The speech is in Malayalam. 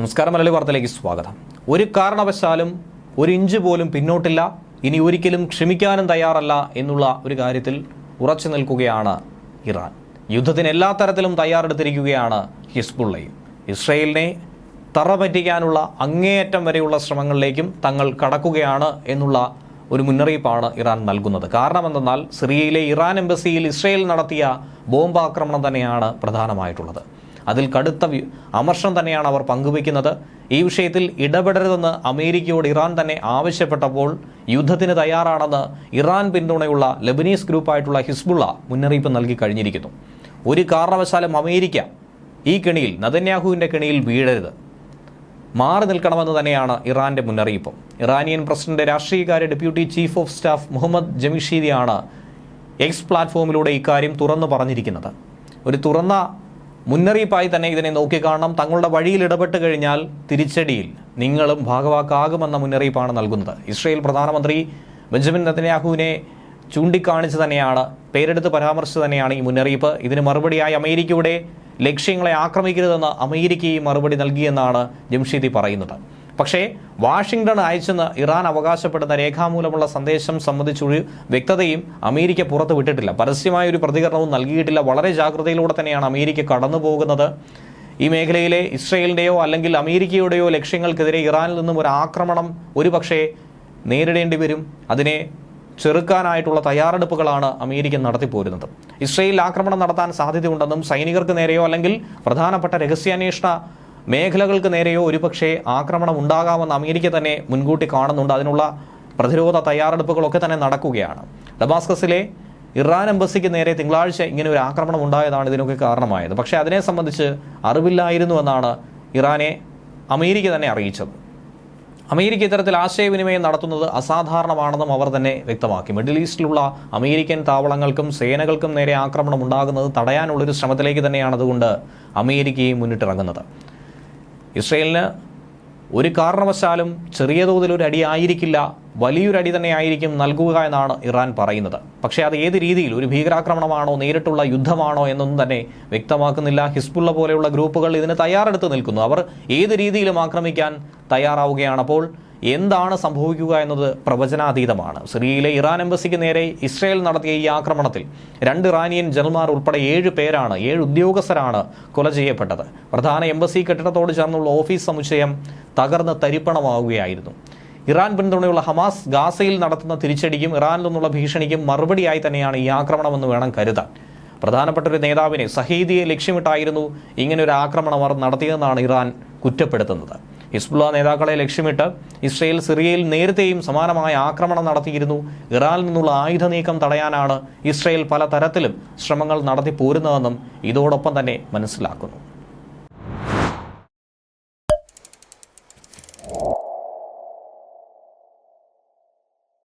നമസ്കാരം മലയാളി വാർത്തയിലേക്ക് സ്വാഗതം. ഒരു കാരണവശാലും ഒരു ഇഞ്ച് പോലും പിന്നോട്ടില്ല. ഇനി ഒരിക്കലും ക്ഷമിക്കാനും തയ്യാറല്ല എന്നുള്ള ഒരു കാര്യത്തിൽ ഉറച്ചു നിൽക്കുകയാണ് ഇറാൻ. യുദ്ധത്തിന് എല്ലാ തരത്തിലും തയ്യാറെടുത്തിരിക്കുകയാണ് ഹിസ്ബുള്ളയും ഇസ്രയേലിനെ തറ പറ്റിക്കാനുള്ള അങ്ങേയറ്റം വരെയുള്ള ശ്രമങ്ങളിലേക്കും തങ്ങൾ കടക്കുകയാണ് എന്നുള്ള ഒരു മുന്നറിയിപ്പാണ് ഇറാൻ നൽകുന്നത്. കാരണം എന്തെന്നാൽ സിറിയയിലെ ഇറാൻ എംബസിയിൽ ഇസ്രയേൽ നടത്തിയ ബോംബാക്രമണം തന്നെയാണ് പ്രധാനമായിട്ടുള്ളത്. അതിൽ കടുത്ത അമർഷം തന്നെയാണ് അവർ പങ്കുവയ്ക്കുന്നത്. ഈ വിഷയത്തിൽ ഇടപെടരുതെന്ന് അമേരിക്കയോട് ഇറാൻ തന്നെ ആവശ്യപ്പെട്ടപ്പോൾ യുദ്ധത്തിന് തയ്യാറാണെന്ന് ഇറാൻ പിന്തുണയുള്ള ലെബനീസ് ഗ്രൂപ്പായിട്ടുള്ള ഹിസ്ബുള്ള മുന്നറിയിപ്പ് നൽകി കഴിഞ്ഞിരിക്കുന്നു. ഒരു കാരണവശാലും അമേരിക്ക ഈ കെണിയിൽ നദന്യാഹുവിന്റെ കെണിയിൽ വീഴരുത്. മാറി നിൽക്കണമെന്ന് തന്നെയാണ് ഇറാന്റെ മുന്നറിയിപ്പ്. Iranian president രാഷ്ട്രീയകാര്യ deputy chief of staff Mohammad ജമിഷീദിയാണ് X പ്ലാറ്റ്ഫോമിലൂടെ ഇക്കാര്യം തുറന്നു പറഞ്ഞിരിക്കുന്നത്. ഒരു തുറന്ന മുന്നറിയിപ്പായി തന്നെ ഇതിനെ നോക്കിക്കാണണം തങ്ങളുടെ വഴിയിൽ ഇടപെട്ട് കഴിഞ്ഞാൽ തിരിച്ചടിയിൽ നിങ്ങളും ഭാഗവാക്കാകുമെന്ന മുന്നറിയിപ്പാണ് നൽകുന്നത്. ഇസ്രയേൽ പ്രധാനമന്ത്രി ബെഞ്ചമിൻ നെതന്യാഹുവിനെ ചൂണ്ടിക്കാണിച്ച് തന്നെയാണ് പേരെടുത്ത് പരാമർശിച്ച് തന്നെയാണ് ഈ മുന്നറിയിപ്പ്. ഇതിന് മറുപടിയായി അമേരിക്കയുടെ ലക്ഷ്യങ്ങളെ ആക്രമിക്കരുതെന്ന് അമേരിക്കയും മറുപടി നൽകിയെന്നാണ് ജംഷീദി പറയുന്നത്. പക്ഷേ വാഷിംഗ്ടൺ അയച്ചെന്ന് ഇറാൻ അവകാശപ്പെടുന്ന രേഖാമൂലമുള്ള സന്ദേശം സംബന്ധിച്ചൊരു വ്യക്തതയും അമേരിക്ക പുറത്തു വിട്ടിട്ടില്ല. പരസ്യമായ ഒരു പ്രതികരണവും നൽകിയിട്ടില്ല. വളരെ ജാഗ്രതയിലൂടെ തന്നെയാണ് അമേരിക്ക കടന്നു പോകുന്നത് ഈ മേഖലയിലെ ഇസ്രയേലിന്റെയോ അല്ലെങ്കിൽ അമേരിക്കയുടെയോ ലക്ഷ്യങ്ങൾക്കെതിരെ ഇറാനിൽ നിന്നും ഒരു ആക്രമണം ഒരുപക്ഷേ നേരിടേണ്ടി വരും. അതിനെ ചെറുക്കാനായിട്ടുള്ള തയ്യാറെടുപ്പുകളാണ് അമേരിക്ക നടത്തിപ്പോരുന്നത്. ഇസ്രയേൽ ആക്രമണം നടത്താൻ സാധ്യതയുണ്ടെന്നും സൈനികർക്ക് നേരെയോ അല്ലെങ്കിൽ പ്രധാനപ്പെട്ട രഹസ്യാന്വേഷണ മേഖലകൾക്ക് നേരെയോ ഒരുപക്ഷെ ആക്രമണം ഉണ്ടാകാമെന്ന് അമേരിക്ക തന്നെ മുൻകൂട്ടി കാണുന്നുണ്ട്. അതിനുള്ള പ്രതിരോധ തയ്യാറെടുപ്പുകളൊക്കെ തന്നെ നടക്കുകയാണ്. ഡമാസ്കസിലെ ഇറാൻ എംബസിക്ക് നേരെ തിങ്കളാഴ്ച ഇങ്ങനെ ഒരു ആക്രമണം ഉണ്ടായതാണ് ഇതിനൊക്കെ കാരണമായത്. പക്ഷേ അതിനെ സംബന്ധിച്ച് അറിവില്ലായിരുന്നു എന്നാണ് ഇറാനെ അമേരിക്ക തന്നെ അറിയിച്ചത്. അമേരിക്ക ഇത്തരത്തിൽ ആശയവിനിമയം നടത്തുന്നത് അസാധാരണമാണെന്നും അവർ തന്നെ വ്യക്തമാക്കി. മിഡിൽ ഈസ്റ്റിലുള്ള അമേരിക്കൻ താവളങ്ങൾക്കും സേനകൾക്കും നേരെ ആക്രമണം ഉണ്ടാകുന്നത് തടയാനുള്ളൊരു ശ്രമത്തിലേക്ക് തന്നെയാണ് അതുകൊണ്ട് അമേരിക്കയും മുന്നിട്ടിറങ്ങുന്നത്. ഇസ്രയേലിന് ഒരു കാരണവശാലും ചെറിയ തോതിൽ ഒരു അടി ആയിരിക്കില്ല വലിയൊരു അടി തന്നെ ആയിരിക്കും നൽകുക എന്നാണ് ഇറാൻ പറയുന്നത്. പക്ഷേ അത് ഏത് രീതിയിൽ? ഒരു ഭീകരാക്രമണമാണോ നേരിട്ടുള്ള യുദ്ധമാണോ എന്നൊന്നും തന്നെ വ്യക്തമാക്കുന്നില്ല. ഹിസ്ബുള്ള പോലെയുള്ള ഗ്രൂപ്പുകൾ ഇതിന് തയ്യാറെടുത്ത് നിൽക്കുന്നു. അവർ ഏത് രീതിയിലും ആക്രമിക്കാൻ തയ്യാറാവുകയാണ് അപ്പോൾ എന്താണ് സംഭവിക്കുക എന്നത് പ്രവചനാതീതമാണ്. സിറിയയിലെ ഇറാൻ എംബസിക്ക് നേരെ ഇസ്രയേൽ നടത്തിയ ഈ ആക്രമണത്തിൽ രണ്ട് ഇറാനിയൻ ജനറൽമാർ ഉൾപ്പെടെ ഏഴ് പേരാണ് ഏഴ് ഉദ്യോഗസ്ഥരാണ് കൊല ചെയ്യപ്പെട്ടത്. പ്രധാന എംബസി കെട്ടിടത്തോട് ചേർന്നുള്ള ഓഫീസ് സമുച്ചയം തകർന്ന് തരിപ്പണമാവുകയായിരുന്നു. ഇറാൻ പിന്തുണയുള്ള ഹമാസ് ഗാസയിൽ നടത്തുന്ന തിരിച്ചടിക്കും ഇറാനിൽ നിന്നുള്ള ഭീഷണിക്കും മറുപടിയായി തന്നെയാണ് ഈ ആക്രമണമെന്ന് വേണം കരുതാൻ. പ്രധാനപ്പെട്ട ഒരു നേതാവിനെ സഹീദിയെ ലക്ഷ്യമിട്ടായിരുന്നു ഇങ്ങനെ ഒരു ആക്രമണം അവർ നടത്തിയതെന്നാണ് ഇറാൻ കുറ്റപ്പെടുത്തുന്നത്. ഹിസ്ബുള്ള നേതാക്കളെ ലക്ഷ്യമിട്ട് ഇസ്രയേൽ സിറിയയിൽ നേരത്തെയും സമാനമായ ആക്രമണം നടത്തിയിരുന്നു. ഇറാനിൽ നിന്നുള്ള ആയുധ നീക്കം തടയാനാണ് ഇസ്രയേൽ പല തരത്തിലും ശ്രമങ്ങൾ നടത്തി പോരുന്നതെന്നും ഇതോടൊപ്പം തന്നെ മനസ്സിലാക്കുന്നു.